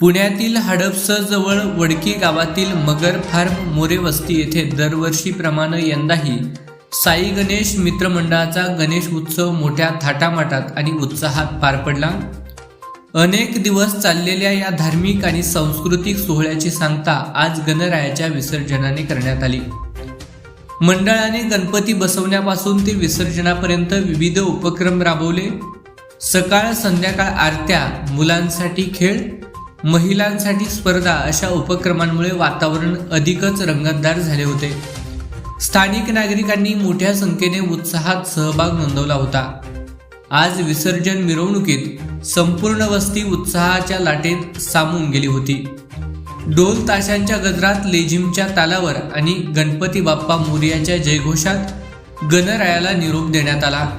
पुण्यातील हडपसरजवळ वडकी गावातील मगर फार्म मोरे वस्ती येथे दरवर्षीप्रमाणे यंदाही साई गणेश मित्रमंडळाचा गणेश उत्सव मोठ्या थाटामाटात आणि उत्साहात पार पडला. अनेक दिवस चाललेल्या या धार्मिक आणि सांस्कृतिक सोहळ्याची सांगता आज गणरायाच्या विसर्जनाने करण्यात आली. मंडळाने गणपती बसवण्यापासून ते विसर्जनापर्यंत विविध उपक्रम राबवले. सकाळ संध्याकाळ आरत्या मुलांसाठी खेळ महिलांसाठी स्पर्धा अशा उपक्रमांमुळे वातावरण अधिकच रंगतदार झाले होते. स्थानिक नागरिकांनी मोठ्या संख्येने उत्साहात सहभाग नोंदवला होता. आज विसर्जन मिरवणुकीत संपूर्ण वस्ती उत्साहाच्या लाटेत सामून गेली होती. ढोल ताशांच्या गजरात लेझिमच्या तालावर आणि गणपती बाप्पा मोरियाच्या जयघोषात गणरायाला निरोप देण्यात आला.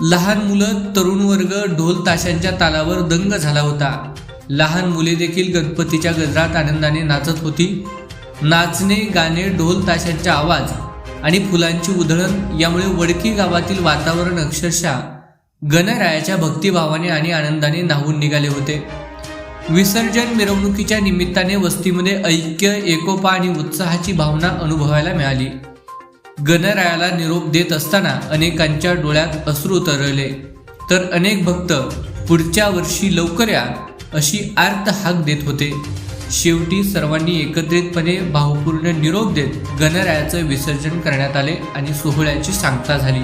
लहान मुलं तरुण वर्ग ढोल ताशांच्या तालावर दंग झाला होता. लहान मुले देखील गणपतीच्या गजरात आनंदाने नाचत होती. नाचणे गाणे ढोल ताशांचा आवाज आणि फुलांची उधळण यामुळे वडकी गावातील वातावरण अक्षरशः गणरायाच्या भक्तिभावाने आणि आनंदाने न्हावून निघाले होते. विसर्जन मिरवणुकीच्या निमित्ताने वस्तीमध्ये ऐक्य एकोपा आणि उत्साहाची भावना अनुभवायला मिळाली. गणरायाला निरोप देत असताना अनेकांच्या डोळ्यात अश्रू तरळले. तर अनेक भक्त पुढच्या वर्षी लवकर या अशी आर्त हाक देत होते. शेवटी सर्वांनी एकत्रितपणे भावपूर्ण निरोप देत गणरायाचं विसर्जन करण्यात आले आणि सोहळ्याची सांगता झाली.